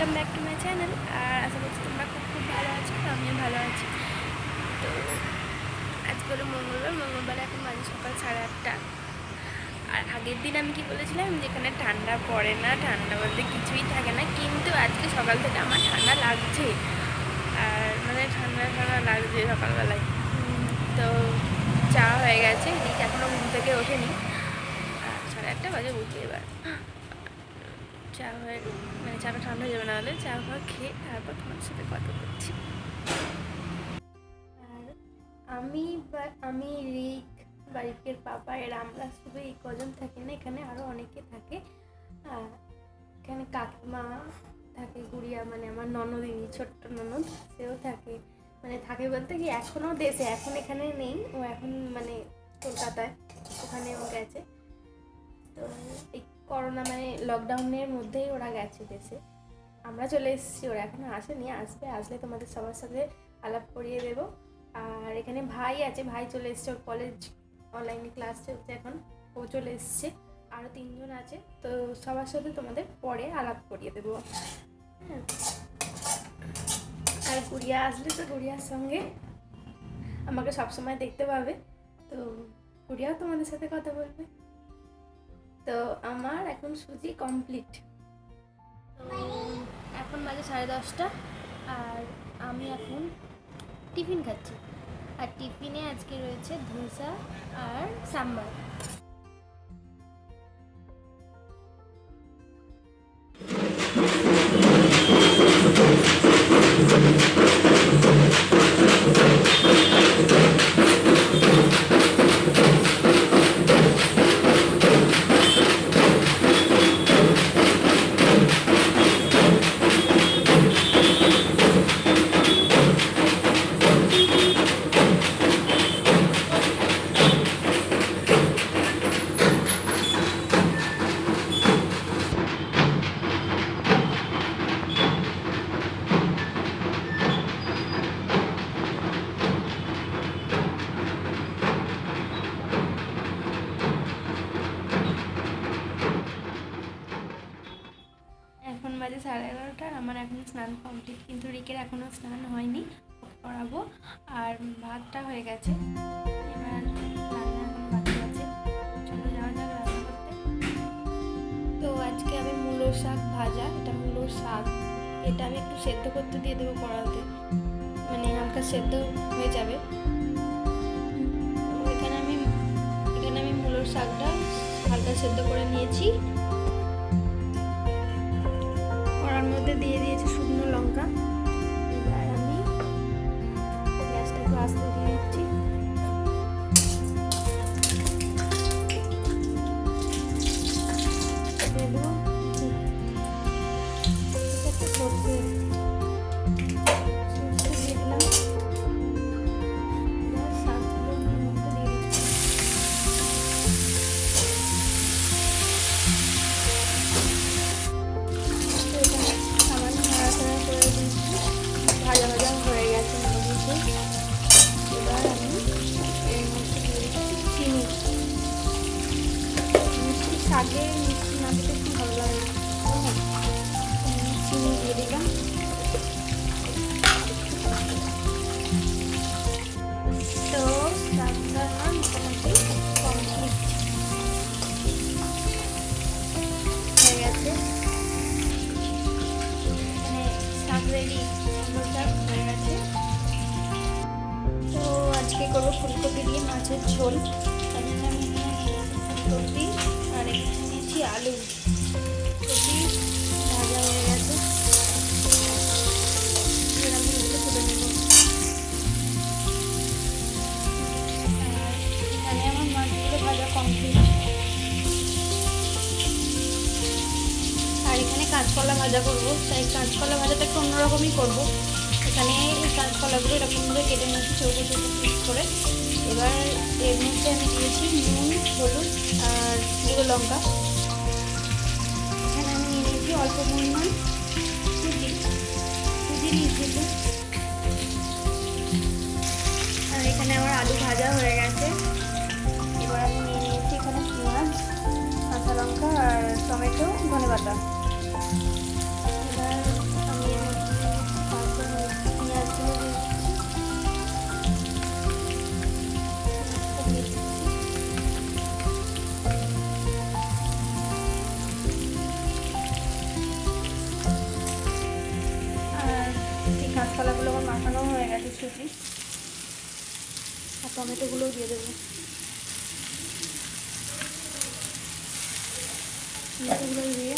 Welcome back to my channel আর আশা করছি তোমরা খুব খুব ভালো আছো, আমিও ভালো আছি। তো আজকে হলো মঙ্গলবার মঙ্গলবার এখন বাজে সকাল সাড়ে আটটা। আর আগের দিন আমি কি বলেছিলাম যেখানে ঠান্ডা পড়ে না, ঠান্ডা বলতে কিছুই থাকে না, কিন্তু আজকে সকাল থেকে আমার ঠান্ডা লাগছে। আর মানে ঠান্ডা ঠান্ডা লাগছে সকালবেলায়। তো চা হয়ে গেছে এখনও ঘুম থেকে ওঠেনি। আর সাড়ে আটটা বাজে উঠবে এবার। চা হয়ে মানে চাটা ঠান্ডা হয়ে যাবে না হলে চা খাওয়া খেয়ে তারপর তোমার সাথে কথা বলছি। আর আমি বা, আমি রিক বাড়ির পাপা এর আমরা শুধু এই কজন থাকি না, এখানে আরও অনেকে থাকে। এখানে কাকিমা থাকে, গুড়িয়া মানে আমার ননদিনী, ছোট্ট ননদ, সেও থাকে। মানে থাকে বলতে কি এখনও দেশে, এখন এখানে নেই, ও এখন মানে কলকাতায় ওখানে ও গেছে। তো এই করোনা মানে লকডাউনের মধ্যেই ওরা গেছে দেশে। আমরা চলে এসেছি, ওরা এখনও আসেনি, আসবে, আসলে তোমাদের সবার সাথে আলাপ করিয়ে দেবো। আর এখানে ভাই আছে, ভাই চলে এসছে ওর কলেজ অনলাইনে ক্লাস চলছে এখন, ও চলে এসছে। আরও তিনজন আছে, তো সবার সাথে তোমাদের পরে আলাপ করিয়ে দেবো। হ্যাঁ। আর গুড়িয়া আসলে তো গুড়িয়ার সঙ্গে? আমাকে সবসময় দেখতে পাবে, তো গুড়িয়াও তোমাদের সাথে কথা বলবে। তো আমার এখন সুজি কমপ্লিট এখন বাজে সাড়ে দশটা, আর আমি এখন টিফিন খাচ্ছি। আর টিফিনে আজকে রয়েছে ধোসা আর সাম্বার। এখন স্নান কমপ্লিট কিন্তু রিকের এখনও স্নান হয়নি করাবো আর ভাতটা হয়ে গেছে। এবার আছে। যাওয়া করতে। তো আজকে আমি মূলো শাক ভাজা, এটা মূলো শাক। এটা আমি একটু সেদ্ধ করতে দিয়ে দেবো কড়াতে মানে হালকা সেদ্ধ হয়ে যাবে। এখানে আমি এখানে আমি মূলোর শাকটা হালকা সেদ্ধ করে নিয়েছি। দিয়ে দিয়েছি শুকনো লঙ্কা। ফুলকপি আর এখানে নিয়েছি আলু। কপি ভাজা হয়ে গেছে। আমি তুলে নেব। ভাজা কমপ্লিট আর এখানে কাঁচকলা ভাজা করব। তাই কাঁচকলা ভাজাটা একটু অন্যরকমই করব। এখানে কাঁচকলাগুলো এরকমভাবে কেটে নিয়েছি চৌকো চৌকো করে। এবার এর মধ্যে আমি দিয়েছি নুন, হলুদ আর গুঁড়ো লঙ্কা। এখানে আমি নিয়ে নিয়েছি অল্প পরিমাণ সুজি। সুজি নিয়েছি। আর এখানে আমার আলু ভাজা হয়ে গেছে। এবার আমি নিয়ে নিয়েছি এখানে পেঁয়াজ, কাঁচা লঙ্কা আর টমেটো ধনে পাতা কড়াইশুটি আর টমেটোগুলোও দিয়ে দেবো। টমেটোগুলো দিয়ে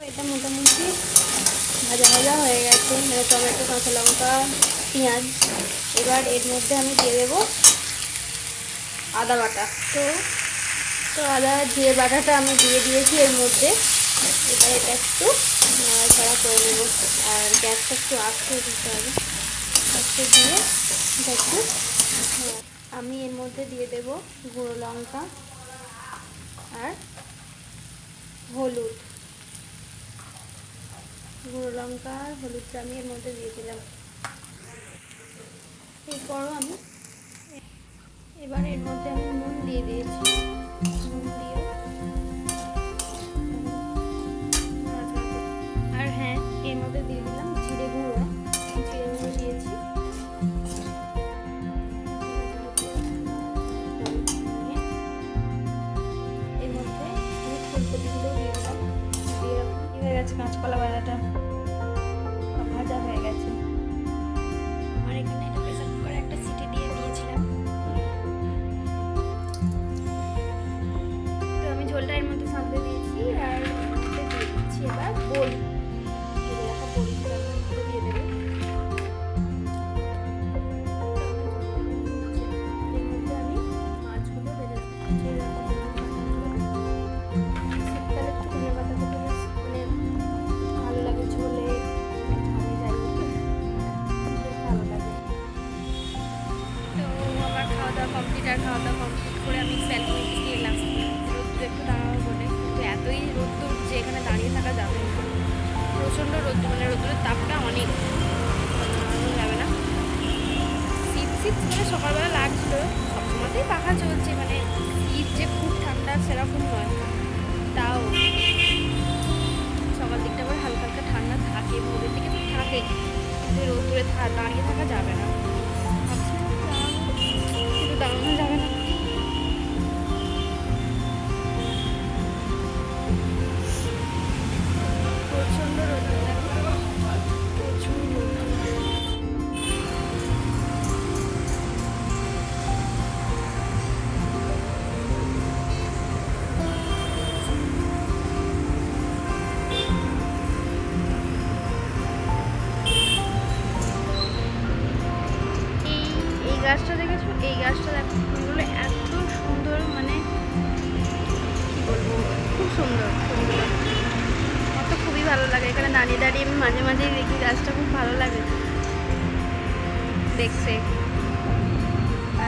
এটা মোটামুটি ভাজা ভাজা হয়ে গেছে। টমেটো, কাঁচা লঙ্কা, পেঁয়াজ। এবার এর মধ্যে আমি দিয়ে দেবো আদা বাটা। তো তো আদা জিরে বাটাটা আমি দিয়ে দিয়েছি এর মধ্যে, এবার এটা একটু নাড়াচাড়া করে নেব। আর গ্যাসটা একটু আস্তে দিতে হবে। আস্তে দিয়ে এটা একটু আমি এর মধ্যে দিয়ে দেবো গুঁড়ো লঙ্কা আর হলুদ। গুঁড়ো লঙ্কা আর হলুদটা আমি এর মধ্যে দিয়ে দিলাম। এরপরও আমি এবার এর মধ্যে আমি নুন দিয়ে দিয়েছি। এর প্রচণ্ড রোদ মানে রোদ্রের তাপটা অনেক। যাবে না। শীত শীত মানে সকালবেলা লাগছিল, সবসময়তেই পাখা চলছে মানে শীত যে খুব ঠান্ডা সেরকম নয়। তাও সকাল দিকটা আবার হালকা হালকা ঠান্ডা থাকে, ভোরের দিকে তো থাকে, কিন্তু রোদ্রে দাঁড়িয়ে থাকা যাবে না।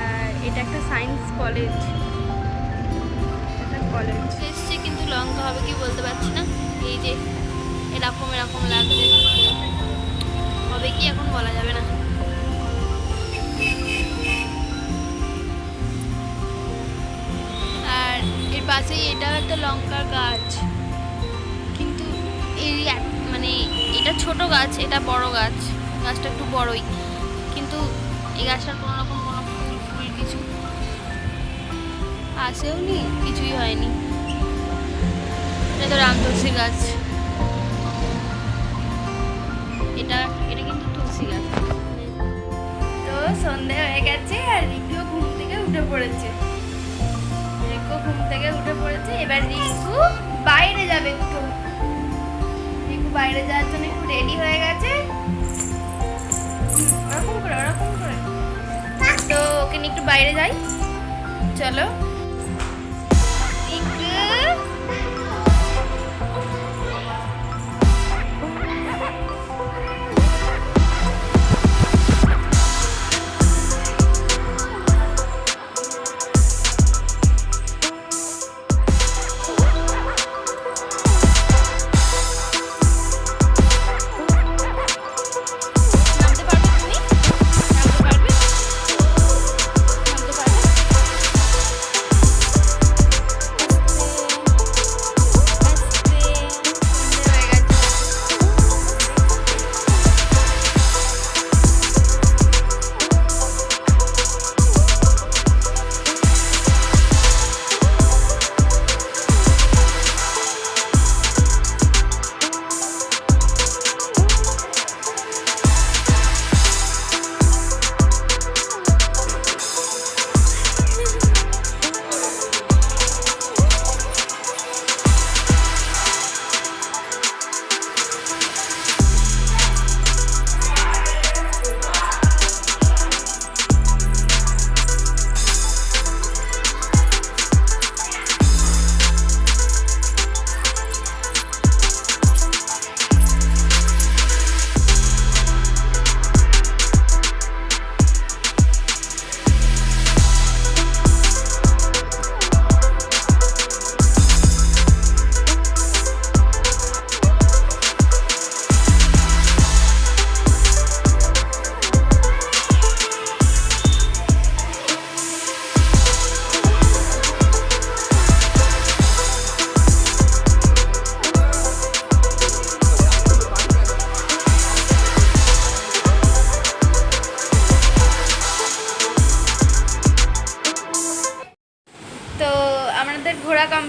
আর এটা একটা সায়েন্স কলেজ একটা কলেজ এসছে কিন্তু লঙ্কা হবে কি বলতে পারছি না। এই যে এরকম এরকম লাগছে। হবে কি এখন বলা যাবে না। আর এর পাশেই এটাও একটা লঙ্কার গাছ। কিন্তু এই মানে এটা ছোট গাছ, এটা বড় গাছ। গাছটা একটু বড়ই। এই গাছটার কোনো রকম কোনো ফুল ফুল কিছু আসেও নি, কিছুই হয়নি। এটা তো রামতুলসী গাছ। এটা এটা কিন্তু তুলসী গাছ। তো সন্ধে হয়ে গেছে আর রিকুও ঘুম থেকে উঠে পড়েছে। রিকু ঘুম থেকে উঠে পড়েছে, এবার রিকু বাইরে যাবে একটু রিকু বাইরে যাওয়ার জন্য একটু রেডি হয়ে গেছে। ওরকম করে, ওরকম তো ওকে নিয়ে একটু বাইরে যাই। চলো।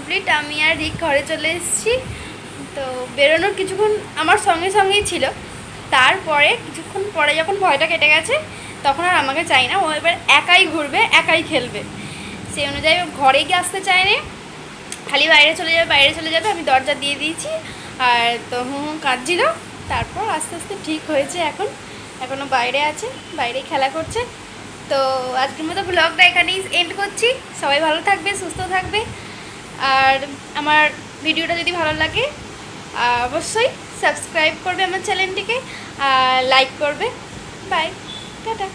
আর রিক ঘরে চলে এসেছি। তো বেরোনোর কিছুক্ষণ আমার সঙ্গে সঙ্গেই ছিল। তারপরে কিছুক্ষণ পরে যখন ভয়টা কেটে গেছে, তখন আর আমাকে চাই না। ও এবার একাই ঘুরবে, একাই খেলবে। সেই অনুযায়ী ঘরে গিয়ে আসতে চায়নি খালি বাইরে চলে যাবে, বাইরে চলে যাবে, আমি দরজা দিয়ে দিয়েছি। আর তো হুম হুম কাঁদছিল। তারপর আস্তে আস্তে ঠিক হয়েছে এখন। এখনও বাইরে আছে, বাইরে খেলা করছে। তো আজকের মতো ব্লগটা এখানেই এন্ড করছি। সবাই ভালো থাকবে, সুস্থ থাকবে। আর আমার ভিডিওটা যদি ভালো লাগে অবশ্যই সাবস্ক্রাইব করবে আমার চ্যানেলটিকে লাইক করবে। By tata